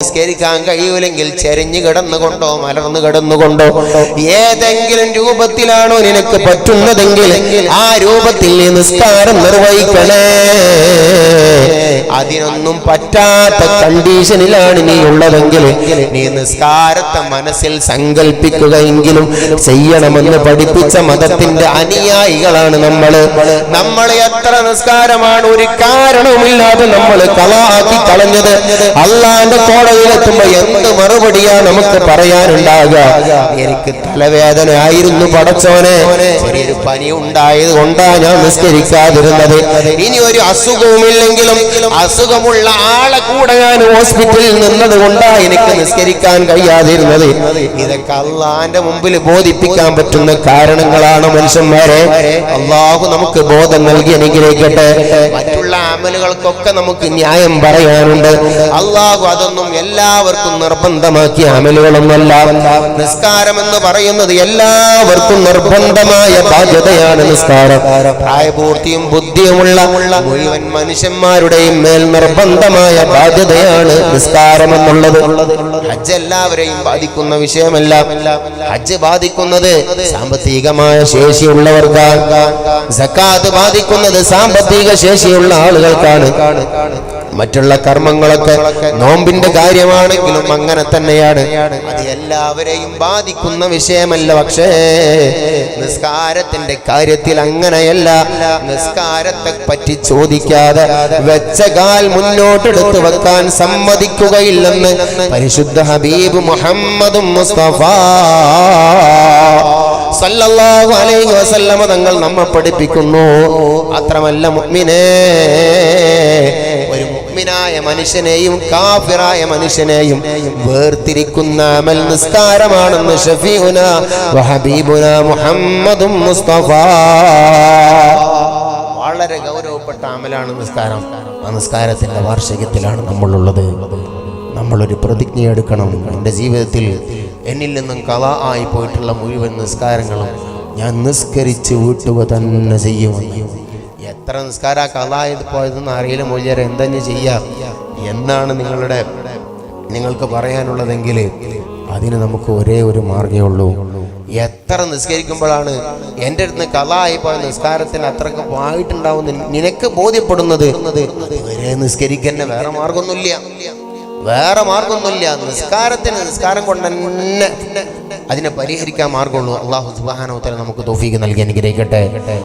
നിസ്കരിക്കാൻ കഴിയൂലെങ്കിൽ ചെരിഞ്ഞു കിടന്നുകൊണ്ടോ മലർന്നു കിടന്നുകൊണ്ടോ ഏതെങ്കിലും രൂപത്തിലാണോ നിനക്ക് പറ്റുന്നതെങ്കിൽ ആ രൂപത്തിൽ നിസ്കാരം നിർവഹിക്കണേ. അതിനൊന്നും പറ്റാത്ത കണ്ടീഷനിലാണ് നീ ഉള്ളതെങ്കിൽ നീ നിസ്കാരത്തെ മനസ്സിൽ സങ്കല്പിക്കുകയെങ്കിലും ചെയ്യണമെന്ന് പഠിപ്പിച്ച മതത്തിന്റെ അനുയായികളാണ് നമ്മൾ നമ്മളെ എത്ര നിസ്കാരമാണ് ഒരു കാരണവുമില്ലാതെ നമ്മൾ കളാക്കി കളഞ്ഞത്. അള്ളാന്റെ കോടതിയിലെത്തുമ്പോ എന്ത് മറുപടിയാ നമുക്ക് പറയാനുണ്ടാകുക? എനിക്ക് തലവേദന ആയിരുന്നു പടച്ചോനെ. ചെറിയൊരു പനി ഉണ്ടായത് കൊണ്ടാ ഞാൻ നിസ്കരിക്കാതിരുന്നത്. ഇനി ഒരു അസുഖവുമില്ലെങ്കിലും അസുഖമുള്ള ആളെ കൂടെ ഞാൻ ഹോസ്പിറ്റലിൽ നിന്നത് കൊണ്ടാ എനിക്ക് നിസ്കരിക്കാൻ കഴിയാതിരുന്നത്. ഇതൊക്കെ അള്ളാന്റെ മുമ്പിൽ ബോധിപ്പിക്കാൻ പറ്റുന്ന കാരണങ്ങളാണ് മനുഷ്യന്മാരെ. അള്ളാഹു നമുക്ക് ബോധം നൽകി അനുഗ്രഹിക്കട്ടെ. മറ്റുള്ള അമലുകൾക്കൊക്കെ നമുക്ക് ന്യായം പറയാനുണ്ട്. അള്ളാഹു അതൊന്നും എല്ലാവർക്കും നിർബന്ധമാക്കിയ അമലുകളൊന്നല്ല. നിസ്കാരം എന്ന് പറയുന്നത് എല്ലാവർക്കും നിർബന്ധമായ ബാധ്യതയാണ് നിസ്കാരം. പ്രായപൂർത്തിയും ബുദ്ധിയുമുള്ള മുഴുവൻ മനുഷ്യന്മാരുടെയും മേൽ നിർബന്ധമായ ബാധ്യതയാണ് നിസ്കാരമെന്നുള്ളത്. ഹജ്ജ് എല്ലാവരെയും ബാധിക്കുന്ന വിഷയമല്ല. ഹജ്ജ് ബാധിക്കുന്നത് സാമ്പത്തികമായ ശേഷിയുള്ളവർക്കാണ് സക്കാത്ത് ബാധിക്കുന്നത് സാമ്പത്തിക ശേഷിയുള്ള ആളുകൾക്കാണ്. മറ്റുള്ള കർമ്മങ്ങളൊക്കെ നോമ്പിന്റെ കാര്യമാണെങ്കിലും അങ്ങനെ തന്നെയാണ്. അത് എല്ലാവരെയും ബാധിക്കുന്ന വിഷയമല്ല. പക്ഷേ നിസ്കാരത്തിന്റെ കാര്യത്തിൽ അങ്ങനെയല്ല. നിസ്കാരത്തെ പറ്റി ചോദിക്കാതെ വെച്ച കാൽ മുന്നോട്ടെടുത്ത് വെക്കാൻ സമ്മതിക്കുകയില്ലെന്ന് പരിശുദ്ധ ഹബീബ് മുഹമ്മദും മുസ്തഫ സല്ലല്ലാഹു അലൈഹി വസല്ലമ തങ്ങൾ നമ്മെ പഠിപ്പിക്കുന്നു. അത്രമല്ല മുഅ്മിനേ. ഒരു മുഅ്മിനായ മനുഷ്യനെയും കാഫിറായ മനുഷ്യനെയും വേർതിരിക്കുന്ന അമൽ നിസ്കാരമാണെന്ന് ഷഫീഉന വഹബീബുന മുഹമ്മദും മുസ്തഫ വളരെ ഗൗരവപ്പെട്ട അമലാണ് നിസ്കാരം. ആ നിസ്കാരത്തിന്റെ വാർഷികത്തിലാണ് നമ്മളുള്ളത്. നമ്മളൊരു പ്രതിജ്ഞ എടുക്കണം. എന്റെ ജീവിതത്തിൽ എന്നിൽ നിന്നും കഥ ആയി പോയിട്ടുള്ള മുഴുവൻ നിസ്കാരങ്ങളും ഞാൻ നിസ്കരിച്ച് വീട്ടുക തന്നെ ചെയ്യുമെന്ന് എത്ര നിസ്കാര കഥ ആയത് പോയതെന്ന് അറിയില്ല മൊഴിയാർ എന്തെങ്കിലും ചെയ്യാം? എന്നാണ് നിങ്ങളുടെ നിങ്ങൾക്ക് പറയാനുള്ളതെങ്കിൽ അതിന് നമുക്ക് ഒരേ ഒരു മാർഗമേ ഉള്ളൂ. എത്ര നിസ്കരിക്കുമ്പോഴാണ് എന്റെ അടുത്ത് കലായി പോയ നിസ്കാരത്തിന് അത്രയ്ക്ക് ആയിട്ടുണ്ടാവുന്ന നിനക്ക് ബോധ്യപ്പെടുന്നത്? ഇവരെ നിസ്കരിക്കന്നെ വേറെ മാർഗമൊന്നുമില്ല. വേറെ മാർഗമൊന്നുമില്ല. നിസ്കാരത്തിന് നിസ്കാരം കൊണ്ട് തന്നെ അതിനെ പരിഹരിക്കാൻ മാർഗമുള്ളൂ. അള്ളാഹു സുബാനോത്തര നമുക്ക് തോഫീക്ക് നൽകി അനുഗ്രഹിക്കട്ടെ.